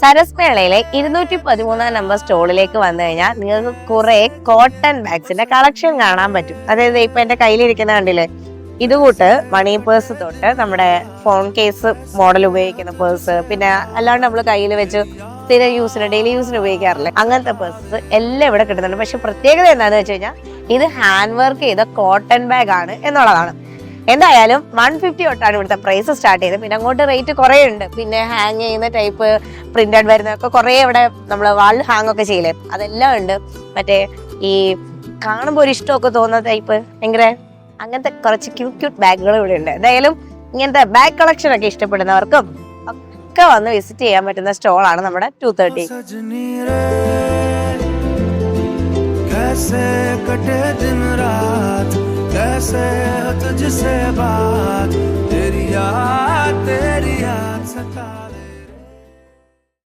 സരസ് മേളയിലെ ഇരുന്നൂറ്റി പതിമൂന്നാം നമ്പർ സ്റ്റോളിലേക്ക് വന്നു കഴിഞ്ഞാൽ നിങ്ങൾക്ക് കുറെ കോട്ടൺ ബാഗ്സിന്റെ കളക്ഷൻ കാണാൻ പറ്റും. അതായത് ഇപ്പൊ എന്റെ കയ്യിലിരിക്കുന്ന കണ്ടില്ലേ ഇതുകൂട്ട് മണി പേഴ്സ് തൊട്ട് നമ്മുടെ ഫോൺ കേസ് മോഡൽ ഉപയോഗിക്കുന്ന പേഴ്സ് പിന്നെ അല്ലാണ്ട് നമ്മൾ കയ്യിൽ വെച്ച് സ്ഥിരം യൂസിന് ഡെയിലി യൂസിന് ഉപയോഗിക്കാറില്ല അങ്ങനത്തെ പേഴ്സസ് എല്ലാം ഇവിടെ കിട്ടുന്നുണ്ട്. പക്ഷെ പ്രത്യേകത എന്താണെന്ന് വെച്ച് കഴിഞ്ഞാൽ ഇത് ഹാൻഡ് വർക്ക് ചെയ്ത കോട്ടൺ ബാഗ് ആണ് എന്നുള്ളതാണ്. എന്തായാലും വൺ ഫിഫ്റ്റി തൊട്ടാണ് ഇവിടുത്തെ പ്രൈസ് സ്റ്റാർട്ട് ചെയ്തത്. പിന്നെ അങ്ങോട്ട് റേറ്റ് കുറേ ഉണ്ട് പിന്നെ ഹാങ് ചെയ്യുന്ന ടൈപ്പ് പ്രിന്റഡ് വരുന്നതൊക്കെ കുറേ ഇവിടെ നമ്മൾ വാൾ ഹാങ് ഒക്കെ ചെയ്യില്ലേ? അതെല്ലാം ഉണ്ട്. മറ്റേ ഈ കാണുമ്പോൾ ഒരു ഇഷ്ടമൊക്കെ തോന്നുന്ന ടൈപ്പ് ഭയങ്കര അങ്ങനത്തെ കുറച്ച് ക്യൂട്ട് ക്യൂട്ട് ബാഗുകൾ ഇവിടെ ഉണ്ട്. എന്തായാലും ഇങ്ങനത്തെ ബാഗ് കളക്ഷൻ ഒക്കെ ഇഷ്ടപ്പെടുന്നവർക്കും ഒക്കെ വന്ന് വിസിറ്റ് ചെയ്യാൻ പറ്റുന്ന സ്റ്റോളാണ് നമ്മുടെ ടു തേർട്ടി हो तुझसे बात तेरी याद तेरी याद सता